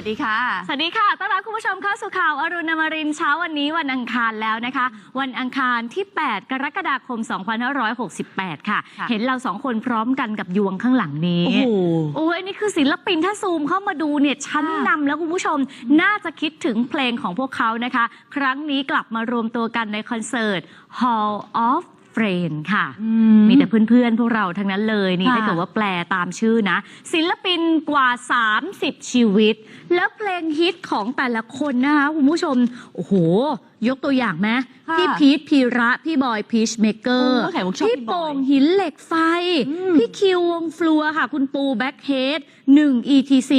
วัสดีค่ะ สวัสดีค่ะ ต้อนรับคุณผู้ชมเข้าสู่ข่าวอรุณอมรินทร์เช้าวันนี้วันอังคารแล้วนะคะ วันอังคารที่ 8 กรกฎาคม 2568ค่ะค่ะ เห็นเราสองคนพร้อมกันกับยวงข้างหลังนี้ โอ้โหโอ้ยนี่คือศิลปินถ้าซูมเข้ามาดูเนี่ยชั้นค่ะนำแล้วคุณผู้ชมน่าจะคิดถึงเพลงของพวกเขานะคะ ครั้งนี้กลับมารวมตัวกันในคอนเสิร์ต Hall of Friends ค่ะ มีแต่เพื่อนๆ พวกเราทั้งนั้นเลยนี่ค่ะถ้าเกิดว่าแปลตามชื่อนะ ศิลปินกว่า 30 ชีวิต แล้วเพลงฮิตของแต่ละคนนะคะคุณผู้ชม โอ้โห ยกตัวอย่างไหมค่ะพี่พีทพีระ พี่บอยพีชเมเกอร์โอ้ไข่มุกชอบพี่พี่บอยโป่งหินเหล็กไฟอืมพี่คิววงฟลัวค่ะ คุณปูแบ็คเฮด1 ETC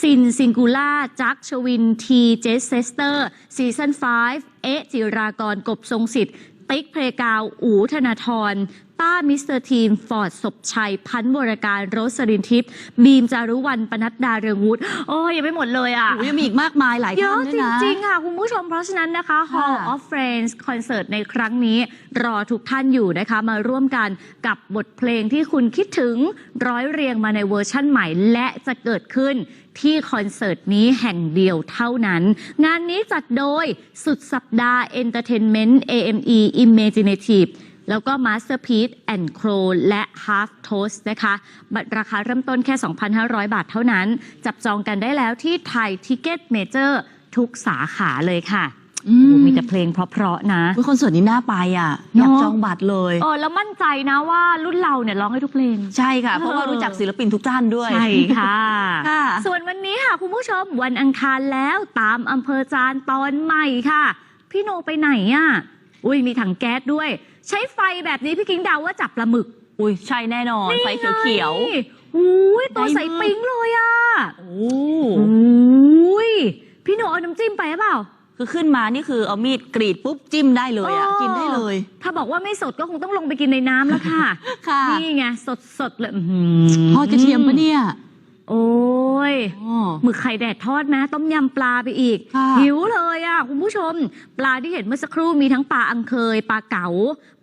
ซินซิงกูล่าจักชวินทีเจสเซสเตอร์ซีซั่น5เอะจิรากรกบทรงสิทธิ์ ติ๊กเพลกาว อูธนาธรต้ามิสเตอร์ทีม ฟอร์ดศพชัย พันธ์วรการโรสรินทิพย์บีมจารุวรรณปนัดดาเรืองวุฒิโอ้ยยังไม่หมดเลยอะโอ้ยยังมีอีกมากมายหลายเยท่าอะนด้วจยนะริง ๆ ค่ะ คุณผู้ชมเพราะฉะนั้นนะคะค่ะ Hall of Friends คอนเสิร์ตในครั้งนี้ รอทุกท่านอยู่นะคะ มาร่วมกันกับบทเพลงที่คุณคิดถึงร้อยเรียงมาในเวอร์ชั่นใหม่ และจะเกิดขึ้น ที่คอนเสิร์ตนี้แห่งเดียวเท่านั้น งานนี้จัดโดยสุดสัปดาห์ Entertainment AME Imaginative แล้วก็ Masterpiece and Crow และ Half Toast นะคะ บัตรราคาเริ่มต้นแค่ 2,500 บาทเท่านั้น จับจองกันได้แล้วที่ไทยทิเก็ตเมเจอร์ทุกสาขาเลยค่ะ อืโอ้มมีแต่เพลงเพราะๆนะ อุ๊ยคอนเสิร์ตนี้น่าไปอะเนออะยากจองบัตรเลย เออแล้วมั่นใจนะว่ารุ่นเราเนี่ยร้องให้ทุกเพลง ใช่ค่ะ เพราะว่าเออรู้จักศิลปินทุกท่านด้วย ใช่ค่ะ ค่ะ ส่วนวันนี้ค่ะ คุณผู้ชมวันอังคารแล้วตามอำเภอจานตอนใหม่ค่ะ พี่โนไปไหนอะ อุ้ยมีถังแก๊สด้วย ใช้ไฟแบบนี้พี่กิ้งเดาว่าจับปลาหมึกอุ้ยใช่แน่นอน ไฟเขียวนี่อุ้ยตัวได้ใสมากปิ๊งเลยอะๆโอ้ อุ้ยพี่โนเอาน้ำจิ้มไปหรือเปล่า คือขึ้นมานี่คือเอามีดกรีดปุ๊บจิ้มได้เลยอะอ๋อกินได้เลย ถ้าบอกว่าไม่สดก็คงต้องลงไปกินในน้ำแล้วค่ะ ค่ะนี่ไงสดสดๆเลยอื้อหื ทอดกระเทียมปะเนี่ย โอ้ยอ๋อหมึกไข่แดดทอดนะ ต้มยำปลาไปอีกค่ะหิวเลยอะ คุณผู้ชม ปลาที่เห็นเมื่อสักครู่มีทั้งปลาอังเคย ปลาเก๋า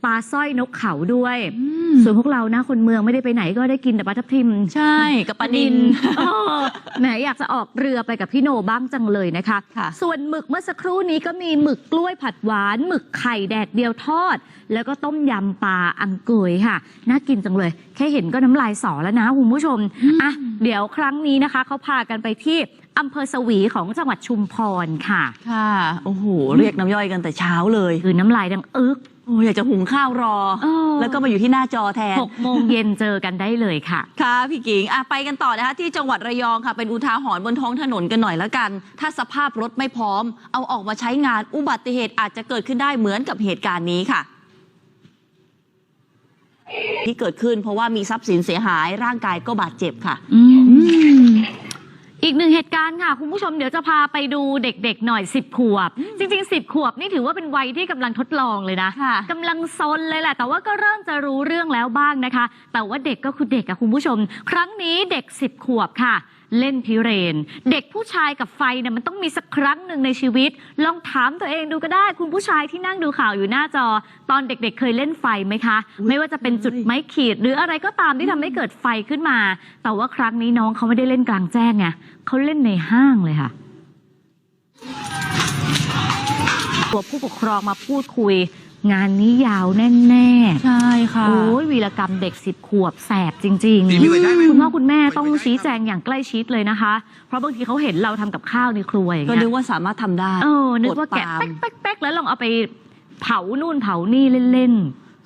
ปลาสร้อยนกเขาด้วยอืมส่วนพวกเรานะคนเมืองไม่ได้ไปไหนก็ได้กินแต่ปลาทับทิม ใช่กับปลานินเออแหมอยากจะออกเรือไปกับพี่โนบ้างจังเลยนะคะค่ะส่วนหมึกเมื่อสักครู่นี้ก็มีหมึกกล้วยผัดหวาน หมึกไข่แดดเดียวทอด แล้วก็ต้มยำปลาอังเกยค่ะ น่ากินจังเลย แค่เห็นก็น้ำลายสอแล้วนะคุณผู้ชมอะเดี๋ยวครั้งนี้นะคะเขาพากันไปที่อำเภอสวีของจังหวัดชุมพรค่ะ ค่ะ โอ้โห เรียกน้ำย่อยกันแต่เช้าเลยคือน้ำลายดังอึกโอ้ยอยากจะหุงข้าวรอ เออ แล้วก็มาอยู่ที่หน้าจอแทนหกโมงเย็นเจอกันได้เลยค่ะ ค่ะพี่กิงอะไปกันต่อนะคะที่จังหวัดระยองค่ะ เป็นอุทาหรณ์บนท้องถนนกันหน่อยแล้วกัน ถ้าสภาพรถไม่พร้อม เอาออกมาใช้งานอุบัติเหตุอาจจะเกิดขึ้นได้เหมือนกับเหตุการณ์นี้ค่ะ ที่เกิดขึ้นเพราะว่ามีทรัพย์สินเสียหายร่างกายก็บาดเจ็บค่ะอี กหนึ่งเหตุการณ์ค่ะ คุณผู้ชมเดี๋ยวจะพาไปดูเด็กๆหน่อย 10 ขวบ จริง ๆ 10 ขวบนี่ถือว่าเป็นวัยที่กำลังทดลองเลยนะค่ะ กำลังซนเลยแหละ แต่ว่าก็เริ่มจะรู้เรื่องแล้วบ้างนะคะ แต่ว่าเด็กก็คือเด็กอะคุณผู้ชม ครั้งนี้เด็ก 10 ขวบค่ะ เล่นพิเรน เด็กผู้ชายกับไฟเนี่ยมันต้องมีสักครั้งหนึ่งในชีวิต ลองถามตัวเองดูก็ได้ คุณผู้ชายที่นั่งดูข่าวอยู่หน้าจอ ตอนเด็กๆเคยเล่นไฟไหมคะ ไม่ว่าจะเป็นจุดไม้ขีด หรืออะไรก็ตามที่ทำให้เกิดไฟขึ้นมา แต่ว่าครั้งนี้น้องเขาไม่ได้เล่นกลางแจ้งไงเขาเล่นในห้างเลยค่ะตัวผู้ปกครองมาพูดคุย งานนี้ยาวแน่ๆใช่ค่ะโอ้ยวีรกรรมเด็กสิบขวบแสบจริงมีมีไว้ได้ไหม คุณพ่อคุณแม่ต้องชี้แจงอย่างใกล้ชิดเลยนะคะ เพราะบางทีเขาเห็นเราทำกับข้าวในครัวอย่างก็เงี้นึกยว่าสามารถทำได้เออนึกว่าแกะปวดปามแป๊กแป๊กๆๆแล้วลองเอาไปเผานู่นเผานี่เล่น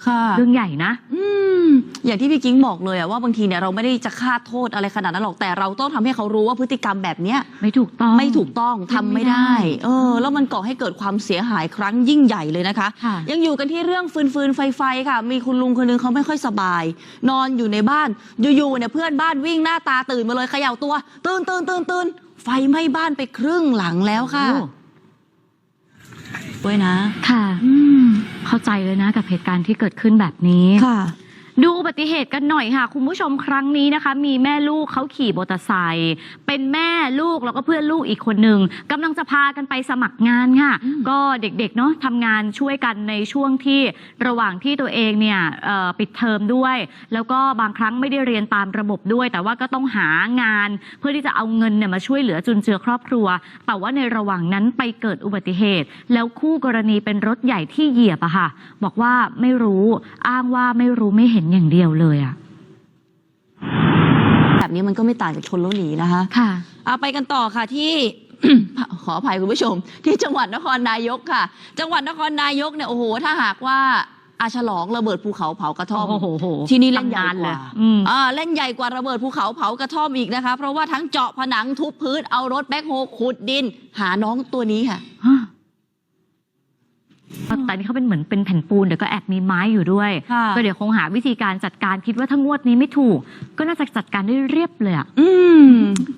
ค่ะๆเรื่องใหญ่นะ อืมอย่างที่พี่กิ้งบอกเลยอะว่าบางทีเนี่ยเราไม่ได้จะฆ่าโทษอะไรขนาดนั้นหรอกแต่เราต้องทำให้เขารู้ว่าพฤติกรรมแบบเนี้ยไม่ถูกต้อง ไม่ถูกต้องทำไม่ได้ไม่ได้ เออ แล้วมันก่อให้เกิดความเสียหายครั้งยิ่งใหญ่เลยนะคะ ค่ะ ยังอยู่กันที่เรื่องฟืนฟืนไฟไฟค่ะ มีคุณลุงคนนึงเขาไม่ค่อยสบาย นอนอยู่ในบ้าน อยู่ๆเนี่ยเพื่อนบ้านวิ่งหน้าตาตื่นมาเลยเขย่าตัว ตื่นตื่นตื่นตื่นไฟไหม้บ้านไปครึ่งหลังแล้วค่ะโอ้ด้วยนะ ค่ะ อืม เข้าใจเลยนะกับเหตุการณ์ที่เกิดขึ้นแบบนี้ค่ะ ดูอุบัติเหตุกันหน่อยค่ะ คุณผู้ชมครั้งนี้นะคะ มีแม่ลูกเขาขี่มอเตอร์ไซค์เป็นแม่ลูกแล้วก็เพื่อนลูกอีกคนหนึ่งกำลังจะพากันไปสมัครงานค่ะอืมก็เด็กๆเนาะทำงานช่วยกันในช่วงที่ระหว่างที่ตัวเองเนี่ยเอ่อปิดเทอมด้วย แล้วก็บางครั้งไม่ได้เรียนตามระบบด้วย แต่ว่าก็ต้องหางาน เพื่อที่จะเอาเงินเนี่ยมาช่วยเหลือจุนเจือครอบครัว แต่ว่าในระหว่างนั้นไปเกิดอุบัติเหตุ แล้วคู่กรณีเป็นรถใหญ่ที่เหยียบอะค่ะ บอกว่าไม่รู้อ้างว่าไม่รู้ไม่เห็นอย่างเดียวเลยอะแบบนี้มันก็ไม่ต่างจากชนแล้วหนีนะคะค่ะเอาไปกันต่อค่ะที่ ขออภัยคุณผู้ชม ที่จังหวัดนครนายกค่ะ จังหวัดนครนายกเนี่ยโอ้โห ถ้าหากว่าอาฉลองระเบิดภูเขาเผากระท่อมโอ้โหโหที่นี่เล่นใหญ่ตำนานกเลยว่าอืมอ่าเล่นใหญ่กว่าระเบิดภูเขาเผากระท่อมอีกนะคะ เพราะว่าทั้งเจาะผนังทุบพื้นเอารถแบ็คโฮขุดดิน หาน้องตัวนี้ค่ะฮะ แต่นี่เขาเป็นเหมือนเป็นแผ่นปูนเดี๋ยวก็แอบมีไม้อยู่ด้วย ค่ะก็เดี๋ยวคงหาวิธีการจัดการคิดว่าถ้างวดนี้ไม่ถูก ก็น่าจะจัดการได้เรียบเลยอะอืม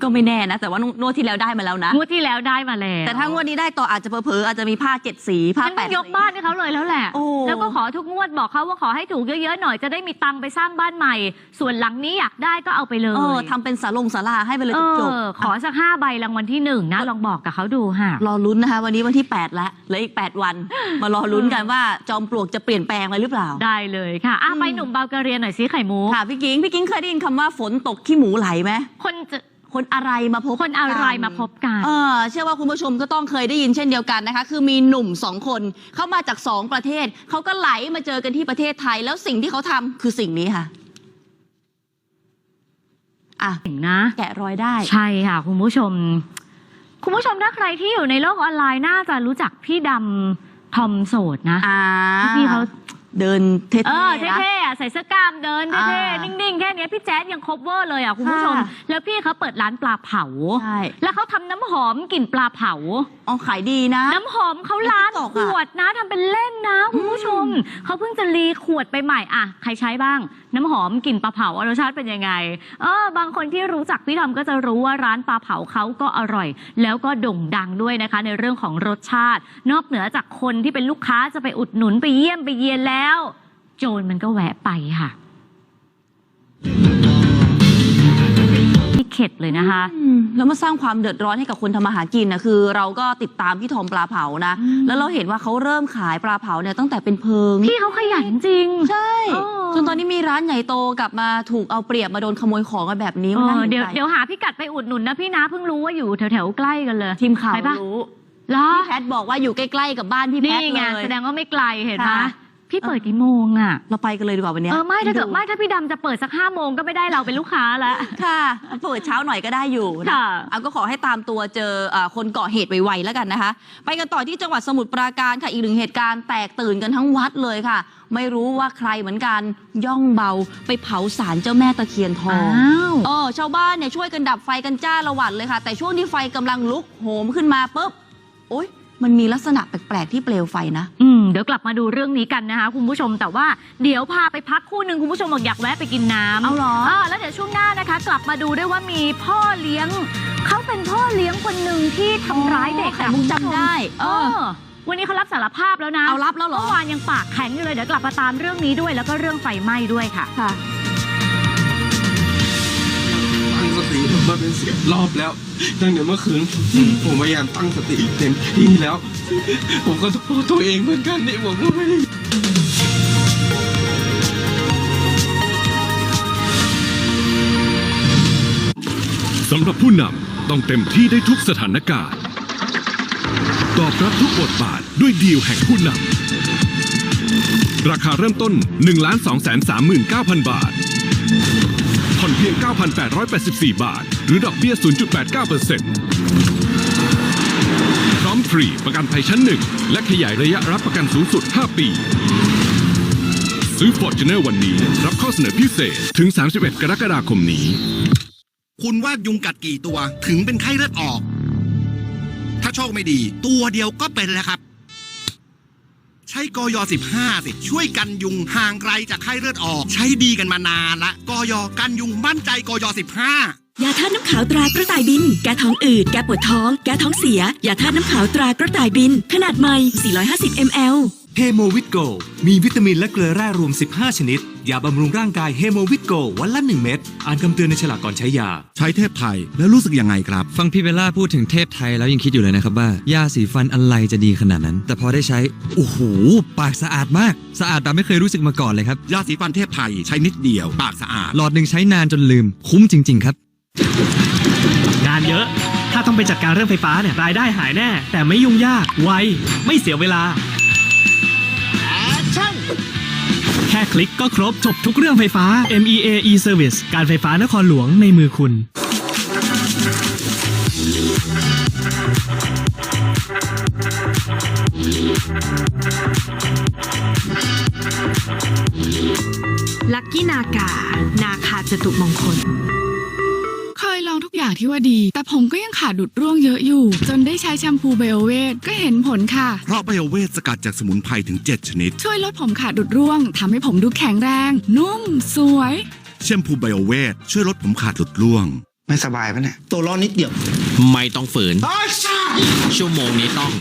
ก็ไม่แน่นะ แต่ว่างวดที่แล้วได้มาแล้วนะ งวดที่แล้วได้มาแล้วแต่ถ้างวดนี้ได้ต่ออาจจะเผลอๆอาจจะมีผ้าเจ็ดสีผ้างั้นแปต้อดงยกสี บ้านให้เขาเลยแล้วแหละ โอ้ แล้วก็ขอทุกงวดบอกเขาว่าขอให้ถูกเยอะๆหน่อยจะได้มีตังค์ไปสร้างบ้านใหม่ ส่วนหลังนี้อยากได้ก็เอาไปเลยเออทำเป็นสาลงสาราให้ไปเลยเอจบอๆขอสักห้าใบรางวัลที่หนึ่งนะลองบอกกับเขาดูค่ะ รอลุ้นนะคะ วันนี้วันที่ 8 แล้วเหลืออีก 8 วัน มารอลุ้นกันว่าจอมปลวกจะเปลี่ยนแปลงอะไรหรือเปล่า ได้เลยค่ะอะอืมไปหนุ่มเบาเกเรียนหน่อยสิไข่มุกค่ะพี่กิ้งพี่กิ้งเคยได้ยินคำว่าฝนตกขี้หมูไหลไหมคนจะคนอะไรมาพบคนอะไรมาพบกันเออเชื่อว่าคุณผู้ชมก็ต้องเคยได้ยินเช่นเดียวกันนะคะ คือมีหนุ่มสองคนเข้ามาจากสองประเทศ เขาก็ไหลมาเจอกันที่ประเทศไทย แล้วสิ่งที่เขาทำคือสิ่งนี้ค่ะ อะ เก่งนะ แกะรอยได้ ใช่ค่ะ คุณผู้ชม คุณผู้ชมถ้าใครที่อยู่ในโลกออนไลน์น่าจะรู้จักพี่ดำ ทอมโสดนะอ่าพี่เขาเดินเท่เออๆนะ เท่ๆอะใส่เสื้อกล้ามเดินเท่อ่าๆนิ่งๆ แค่เนี้ยพี่แจ๊ดยังคบเวอร์เลยอะคุณผู้ชม ค่ะ แล้วพี่เขาเปิดร้านปลาเผา ใช่แล้วเขาทำน้ำหอมกลิ่นปลาเผาอ๋อขายดีนะ น้ำหอมเขาล้านใน TikTok ขอะวดนะทำเป็นเล่นนะคุณผู้ชม เขาเพิ่งจะรีขวดไปใหม่อะ ใครใช้บ้าง น้ำหอมกลิ่นปลาเผารสชาติเป็นยังไง เออบางคนที่รู้จักพี่ทอมก็จะรู้ว่าร้านปลาเผาเขาก็อร่อย แล้วก็โด่งดังด้วยนะคะ ในเรื่องของรสชาติ นอกเหนือจากคนที่เป็นลูกค้าจะไปอุดหนุนไปเยี่ยมไปเยียนแล้ว โจรมันก็แวะไปค่ะ เข็ดเลยนะคะ อืมแล้วมาสร้างความเดือดร้อนให้กับคนทำมาหากินนะคือ เราก็ติดตามพี่ทอมปลาเผานะอืมแล้วเราเห็นว่าเขาเริ่มขายปลาเผาเนี่ยตั้งแต่เป็นเพิง พี่เขาขยันจริง ใช่เออจนตอนนี้มีร้านใหญ่โตกลับมาถูกเอาเปรียบมาโดนขโมยของกันแบบนี้เอมันน่าอเห็นเดี๋ยวใจเดี๋ยวหาพิกัดไปอุดหนุนนะพี่นะเพิ่งรู้ว่าอยู่แถวๆใกล้กันเลย ทีมข่าวไปปะ รู้ เหรอพี่แพทบอกว่าอยู่ใกล้ๆกับบ้านพี่แพนี่ทไงเลย แสดงว่าไม่ไกลเห็นไหมค่ะ พี่เปิดกี่โมงอะ เราไปกันเลยดีกว่าวันเนี้ยเออไม่ถ้าเกิดดูไม่ถ้าพี่ดำจะเปิดสักห้าโมงก็ไม่ได้เราเป็นลูกค้าแล้วค่ะเปิดเช้าหน่อยก็ได้อยู่นะค่ะเอาก็ขอให้ตามตัวเจอเอ่อคนก่อเหตุไวๆแล้วกันนะคะ ไปกันต่อที่จังหวัดสมุทรปราการค่ะอีกหนึ่งเหตุการณ์แตกตื่นกันทั้งวัดเลยค่ะ ไม่รู้ว่าใครเหมือนกันย่องเบาไปเผาสารเจ้าแม่ตะเคียนทองอ้าวเออชาวบ้านเนี่ยช่วยกันดับไฟกันจ้าละวันเลยค่ะ แต่ช่วงที่ไฟกำลังลุกโหมขึ้นมาปุ๊บโอ๊ย มันมีลักษณะแปลกๆที่เปลวไฟนะ อืมเดี๋ยวกลับมาดูเรื่องนี้กันนะคะคุณผู้ชมแต่ว่าเดี๋ยวพาไปพักคู่หนึ่งคุณผู้ชมบอกอยากแวะไปกินน้ำเอาเหรอแล้วเดี๋ยวช่วงหน้านะคะ กลับมาดูด้วยว่ามีพ่อเลี้ยง เขาเป็นพ่อเลี้ยงคนหนึ่งที่ทำร้ายเด็กไข่อะมุกคุณผู้ชจำได้เออ วันนี้เขารับสารภาพแล้วนะเอารับแล้วเหรอ เมื่อวานยังปากแข็งอยู่เลยเดี๋ยวกลับมาตามเรื่องนี้ด้วย แล้วก็เรื่องไฟไหม้ด้วยค่ะ ค่ะ มาเป็นสิบรอบแล้ว ตั้งแต่เมื่อคืน ผมพยายามตั้งสติเต็มที่แล้ว ผมก็โทษตัวเองเหมือนกันนี่ผมก็ไม่ได้สำหรับผู้นำต้องเต็มที่ได้ทุกสถานการณ์ ตอบรับทุกบทบาทด้วยดีลแห่งผู้นำ ราคาเริ่มต้น 1 2 3 9 0 0 0 บาทผ่อนเพียง 9,884 บาท รือดอกเบี้ย 0.89%พร้อมฟรีประกันภัยชั้นหนึ่ง และขยายระยะรับประกันสูงสุด 5 ปี ซื้อ Fortuner วันนี้ รับข้อเสนอพิเศษถึง 31 กรกฎาคมนี้ คุณว่ายุงกัดกี่ตัวถึงเป็นไข้เลือดออก ถ้าโชคไม่ดี ตัวเดียวก็เป็นแล้วครับ ใช้กอย15สิช่วยกันยุงห่างไกลจากไข้เลือดออก ใช้ดีกันมานานละกอยกันยุงมั่นใจกอย15ยาธาตุน้ำขาวตรากระต่ายบิน แก้ท้องอืด แก้ปวดท้อง แก้ท้องเสีย ยาธาตุน้ำขาวตรากระต่ายบิน ขนาดใหม่ 450 ml เฮโมวิตโก มีวิตามินและเกลือแร่รวม 15 ชนิด ยาบำรุงร่างกายเฮโมวิตโกวันละ 1 เม็ด อ่านคำเตือนในฉลากก่อนใช้ยา ใช้เทพไทยแล้วรู้สึกยังไงครับ ฟังพี่เบลล่าพูดถึงเทพไทยแล้วยังคิดอยู่เลยนะครับว่ายาสีฟันอะไรจะดีขนาดนั้น แต่พอได้ใช้ โอ้โห ปากสะอาดมาก สะอาดแบบไม่เคยรู้สึกมาก่อนเลยครับ ยาสีฟันเทพไทยใช้นิดเดียว ปากสะอาด หลอดหนึ่งใช้นานจนลืม คุ้มจริง ๆ ครับ งานเยอะ ถ้าต้องไปจัดการเรื่องไฟฟ้าเนี่ยรายได้หายแน่ แต่ไม่ยุ่งยาก ไว ไม่เสียเวลา แค่คลิกก็ครบจบทุกเรื่องไฟฟ้า MEA e-Service การไฟฟ้านครหลวงในมือคุณลัคกี้นากา นาคาจตุมงคลเคยล องทุกอย่างที่ว่าดี แต่ผมก็ยังขาดดุดร่วงเยอะอยู่ จนได้ใช้แชมพูไบโอเวทก็เห็นผลค่ะ เพราะไบโอเวทสกัดจากสมุนไพรถึง 7 ชนิด ช่วยลดผมขาดดุดร่วงทำให้ผมดูแข็งแรง นุ่ม สวย แชมพูไบโอเวทช่วยลดผมขาดหลุดร่วง ไม่สบายปะเนี่ย ตัวร้อนนิดเดียวไม่ต้องฝืน ชั่วโมงนี้ต้อง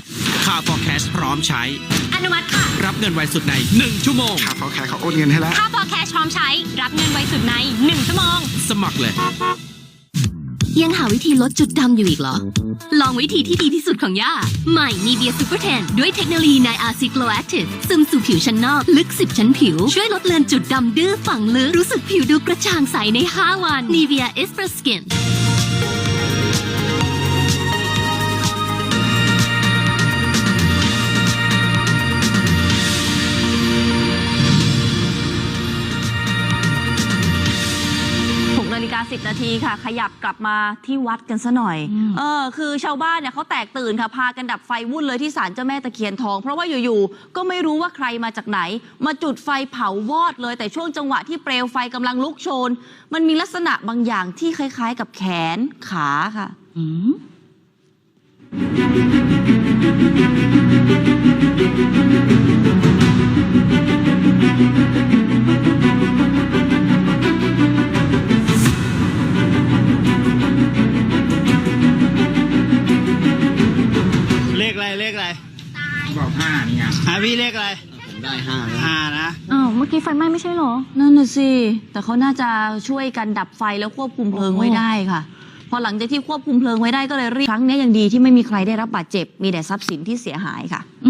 ค่า forecast พร้อมใช้ อนุมัติค่ะ รับเงินไวสุดใน 1 ชั่วโมง ครับเขาแค่เขาโอนเงินให้แล้ว ค่าพอแคชพร้อมใช้ รับเงินไวสุดใน 1 ชั่วโมง สมัครเลย ยังหาวิธีลดจุดดำอยู่อีกเหรอ ลองวิธีที่ดีที่สุดของย่า ใหม่นีเบียซูเปอร์แทนด้วยเทคโนโลยีไนอาซิโกลแอคทีฟซึมสู่ผิวชั้นนอก ลึก 10 ชั้นผิว ช่วยลดเลือนจุดดำดื้อฝังลึกรู้สึกผิวดูกระจ่างใสใน 5 วันนีเบียเอสเปรสกิน 10 นาทีค่ะ ขยับกลับมาที่วัดกันซะหน่อย เออ คือชาวบ้านเนี่ยเขาแตกตื่นค่ะ พากันดับไฟวุ่นเลยที่ศาลเจ้าแม่ตะเคียนทอง เพราะว่าอยู่ๆ ก็ไม่รู้ว่าใครมาจากไหน มาจุดไฟเผาวอดเลย แต่ช่วงจังหวะที่เปลวไฟกำลังลุกโชน มันมีลักษณะบางอย่างที่คล้ายๆ กับแขนขาค่ะ อืม แต่เขาน่าจะช่วยกันดับไฟแล้วควบคุมเพลิงไว้ได้ค่ะ พอหลังจากที่ควบคุมเพลิงไว้ได้ก็เลยรีบครั้งนี้ยังดีที่ไม่มีใครได้รับบาดเจ็บ มีแต่ทรัพย์สินที่เสียหายค่ะอื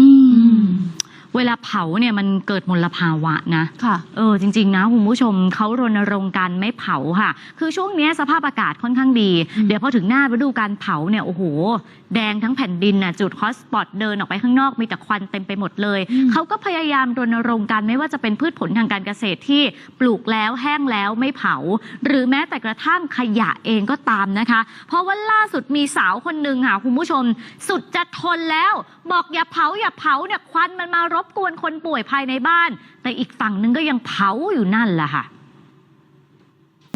เวลาเผาเนี่ยมันเกิดมลภาวะนะ ค่ะ เออจริง ๆ นะคุณผู้ชมเขารณรงค์การไม่เผาค่ะ คือช่วงเนี้ยสภาพอากาศค่อนข้างดี เดี๋ยวพอถึงหน้าฤดูการเผาเนี่ยโอ้โห แดงทั้งแผ่นดินน่ะจุดฮอตสปอตเดินออกไปข้างนอกมีแต่ควันเต็มไปหมดเลย เขาก็พยายามรณรงค์กันไม่ว่าจะเป็นพืชผลทางการเกษตรที่ปลูกแล้วแห้งแล้วไม่เผา หรือแม้แต่กระทั่งขยะเองก็ตามนะคะ เพราะว่าล่าสุดมีสาวคนหนึ่งค่ะคุณผู้ชม สุดจะทนแล้ว บอกอย่าเผาอย่าเผาเนี่ยควันมันมารบกวนคนป่วยภายในบ้าน แต่อีกฝั่งหนึงก็ยังเผาอยู่นั่นแหละค่ะ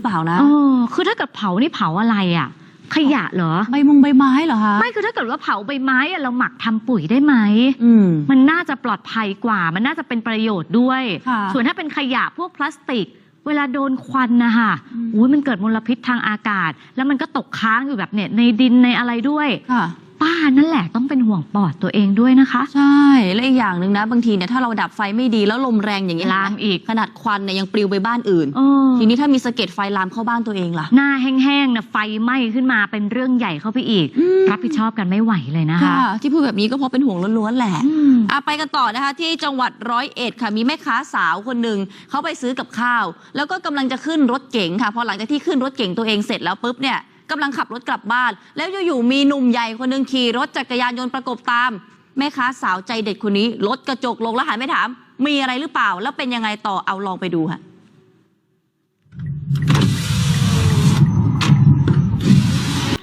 เปล่านะเออคือถ้าเกิดเผานี่เผาอะไรอะ ขยะเหรอ ใบมงใบไม้เหรอคะ ไม่คือถ้าเกิดว่าเผาใบไม้อะเราหมักทำปุ๋ยได้ไหมอืม มันน่าจะปลอดภัยกว่า มันน่าจะเป็นประโยชน์ด้วย ค่ะ ส่วนถ้าเป็นขยะพวกพลาสติก เวลาโดนควันนะคะอุ้ยมันเกิดมลพิษทางอากาศ แล้วมันก็ตกค้างอยู่แบบเนี่ยในดินในอะไรด้วย ค่ะ ป้านั่นแหละต้องเป็นห่วงปอดตัวเองด้วยนะคะ ใช่ และอีกอย่างหนึ่งนะ บางทีเนี่ยถ้าเราดับไฟไม่ดีแล้วลมแรงอย่างนี้ยลามอีกขนาดควันเนี่ยยังปลิวไปบ้านอื่น เออ ทีนี้ถ้ามีสะเก็ดไฟลามเข้าบ้านตัวเองล่ะ หน้าแห้งๆนะไฟไหม้ขึ้นมาเป็นเรื่องใหญ่เข้าไปอีก อืม รับผิดชอบกันไม่ไหวเลยนะคะค่ะที่พูดแบบนี้ก็เพราะเป็นห่วงล้วนๆแหละอืม อะไปกันต่อนะคะ ที่จังหวัดร้อยเอ็ดค่ะ มีแม่ค้าสาวคนหนึ่งเขาไปซื้อกับข้าว แล้วก็กำลังจะขึ้นรถเก๋งค่ะ พอหลังจากที่ขึ้นรถเก๋งตัวเองเสร็จแล้วปุ๊บเนี่ย กำลังขับรถกลับบ้าน แล้วอยู่ๆมีหนุ่มใหญ่คนหนึ่งขี่รถจักรยานยนต์ประกบตาม แม่ค้าสาวใจเด็ดคนนี้ รถกระจกลงแล้วหันไปถาม มีอะไรหรือเปล่า แล้วเป็นยังไงต่อเอาลองไปดูค่ะ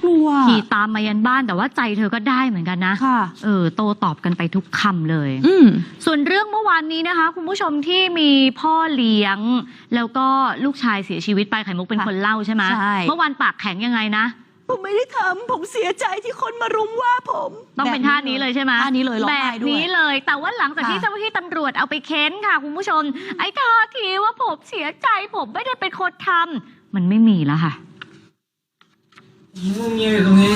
กลัว ขี่ตามมายันบ้านแต่ว่าใจเธอก็ได้เหมือนกันนะค่ะเออโตตอบกันไปทุกคำเลย อืมส่วนเรื่องเมื่อวานนี้นะคะ คุณผู้ชมที่มีพ่อเลี้ยง แล้วก็ลูกชายเสียชีวิตไปไข่มุกเป็นค่ะคนเล่าใช่ไหมใช่เมื่อวานปากแข็งยังไงนะผมไม่ได้ทำผมเสียใจที่คนมารุมว่าผม ต้องเป็นท่านี้เลยใช่ไหมท่านี้เลยร้องแบไห้บด้วยนี้เลย แต่ว่าหลังจากที่ค่ะเจ้าหน้าที่ตำรวจเอาไปเค้นค่ะ คุณผู้ชม ไอ้ท่าทีว่าผมเสียใจผมไม่ได้เป็นคนทำมันไม่มีแล้วค่ะ งงเงี้ยตรงนี้